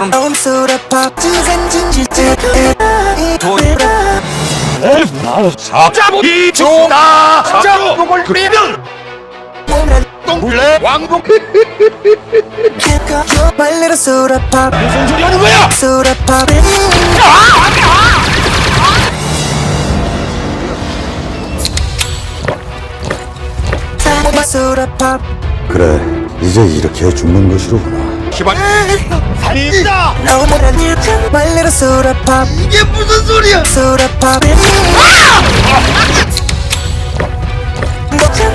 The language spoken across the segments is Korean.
from home soda pop 진진진진진 돌아 사자보기 좋다 사자복을 그리면 똥불레 왕복 my little soda pop 무슨 소리 하는 거야 soda pop soda pop 그래 이제 이렇게 죽는 것이로구나 시발 than you My little soda pop 이게 무슨 소리야 soda pop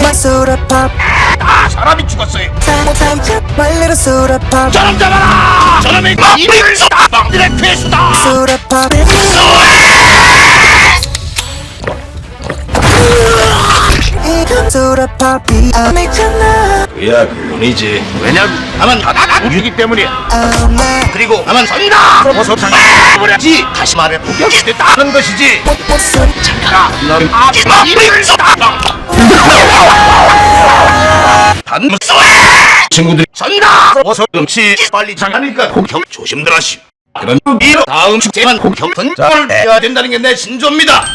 My soda pop 아 사람이 죽었어요 Time time My little soda pop 저놈 잡아라 저놈의 이를 쏟아 빵들의 괴수다 soda pop soda pop 아 미쳤나 그야 그뿐이지. 왜냐면 나만 우유기 때문이야 그리고 나만 선다! 어서 장버려지 다시 말해 복역됐다는 것이지. 무슨 넌 아기마 이를 쏟아 단무스 친구들이 선다! 어서 음식 빨리 장하니까 공격 조심들 하시. 그런 이로 다음 축제만 공격 선장을 해야 된다는 게내 신조입니다